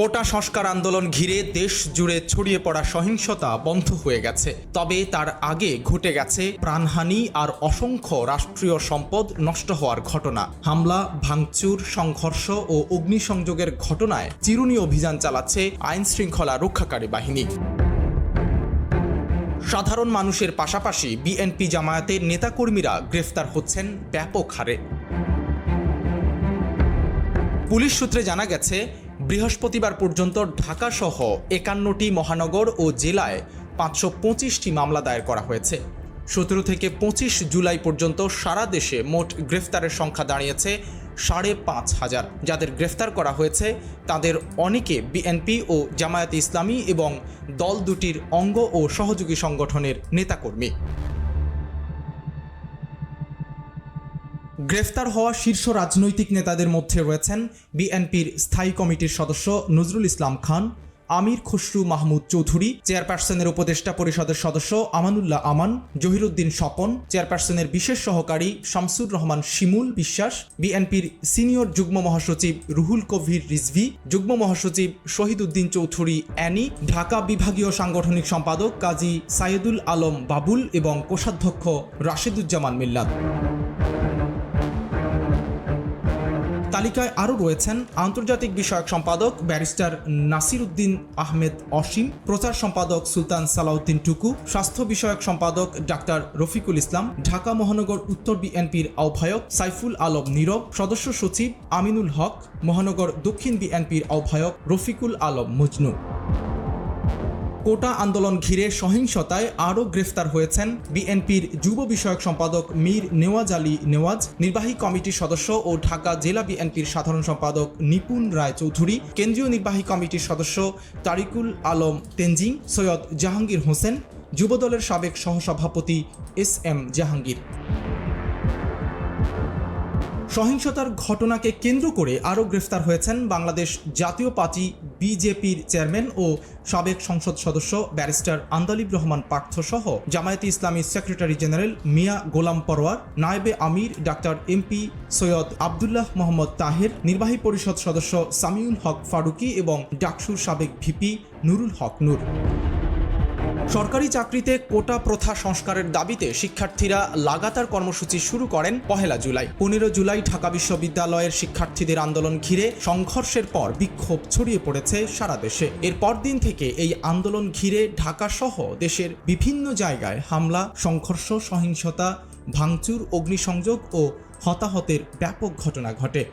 কোটা সংস্কার আন্দোলন ঘিরে দেশ জুড়ে ছড়িয়ে পড়া সহিংসতা বন্ধ হয়ে গেছে। তবে তার আগে ঘটে গেছে প্রাণহানি আর অসংখ্য রাষ্ট্রীয় সম্পদ নষ্ট হওয়ার ঘটনা। হামলা, ভাঙচুর, সংঘর্ষ ও অগ্নিসংযোগের ঘটনায় চিরুনি অভিযান চালাচ্ছে আইন শৃঙ্খলা রক্ষাকারী বাহিনী। সাধারণ মানুষের পাশাপাশি বিএনপি জামায়াতের নেতাকর্মীরা গ্রেফতার হচ্ছেন ব্যাপক হারে। পুলিশ সূত্রে জানা গেছে বৃহস্পতিবার পর্যন্ত ঢাকাসহ একান্নটি মহানগর ও জেলায় পাঁচশো পঁচিশটি মামলা দায়ের করা হয়েছে। সতেরো থেকে পঁচিশ জুলাই পর্যন্ত সারা দেশে মোট গ্রেফতারের সংখ্যা দাঁড়িয়েছে সাড়ে পাঁচ হাজার। যাদের গ্রেফতার করা হয়েছে, তাদের অনেকে বিএনপি ও জামায়াতে ইসলামী এবং দল দুটির অঙ্গ ও সহযোগী সংগঠনের নেতাকর্মী। গ্রেফতার হওয়া শীর্ষ রাজনৈতিক নেতাদের মধ্যে রয়েছেন বিএনপির স্থায়ী কমিটির সদস্য নজরুল ইসলাম খান, আমির খসরু মাহমুদ চৌধুরী, চেয়ারপারসনের উপদেষ্টা পরিষদের সদস্য আমানুল্লাহ আমান, জহিরুদ্দিন স্বপন, চেয়ারপারসনের বিশেষ সহকারী শামসুর রহমান শিমুল বিশ্বাস, বিএনপির সিনিয়র যুগ্ম মহাসচিব রুহুল কবির রিজভি, যুগ্ম মহাসচিব শহীদুদ্দিন চৌধুরী অ্যানি, ঢাকা বিভাগীয় সাংগঠনিক সম্পাদক কাজী সাইদুল আলম বাবুল এবং কোষাধ্যক্ষ রাশেদুজ্জামান মিল্লাত। তালিকায় আরও রয়েছেন আন্তর্জাতিক বিষয়ক সম্পাদক ব্যারিস্টার নাসির উদ্দিন আহমেদ অসীম, প্রচার সম্পাদক সুলতান সালাউদ্দিন টুকু, স্বাস্থ্য বিষয়ক সম্পাদক ডাক্তার রফিকুল ইসলাম, ঢাকা মহানগর উত্তর বিএনপির আহ্বায়ক সাইফুল আলম নীরব, সদস্য সচিব আমিনুল হক, মহানগর দক্ষিণ বিএনপির আহ্বায়ক রফিকুল আলম মজনু। কোটা আন্দোলন ঘিরে সহিংসতায় আরও গ্রেফতার হয়েছেন বিএনপির যুব বিষয়ক সম্পাদক মীর নেওয়াজ আলী নেওয়াজ, নির্বাহী কমিটির সদস্য ও ঢাকা জেলা বিএনপির সাধারণ সম্পাদক নিপুণ রায় চৌধুরী কেন্দ্রীয় নির্বাহী কমিটির সদস্য তারিকুল আলম তেনজিং, সৈয়দ জাহাঙ্গীর হোসেন, যুবদলের সাবেক সহসভাপতি এস এম জাহাঙ্গীর। সহিংসতার ঘটনাকে কেন্দ্র করে আরও গ্রেফতার হয়েছেন বাংলাদেশ জাতীয় পার্টি বিজেপির চেয়ারম্যান ও সাবেক সংসদ সদস্য ব্যারিস্টার আন্দালিব রহমান পার্থ সহ জামায়াতে ইসলামী সেক্রেটারি জেনারেল মিয়া গোলাম পরোয়ার, নায়েবে আমির ডাক্তার এমপি সৈয়দ আবদুল্লাহ মোহাম্মদ তাহের, নির্বাহী পরিষদ সদস্য সামিউল হক ফারুকি এবং ডাকসুর সাবেক ভিপি নুরুল হক নূর। সরকারি চাকরিতে কোটা প্রথা সংস্কারের দাবিতে শিক্ষার্থীরা লাগাতার কর্মসূচি শুরু করেন পহেলা জুলাই। পনেরো জুলাই ঢাকা বিশ্ববিদ্যালয়ের শিক্ষার্থীদের আন্দোলন ঘিরে সংঘর্ষের পর বিক্ষোভ ছড়িয়ে পড়েছে সারা দেশে। এর পরদিন থেকে এই আন্দোলন ঘিরে ঢাকা সহ দেশের বিভিন্ন জায়গায় হামলা, সংঘর্ষ, সহিংসতা, ভাঙচুর, অগ্নিসংযোগ ও হতাহতের ব্যাপক ঘটনা ঘটে।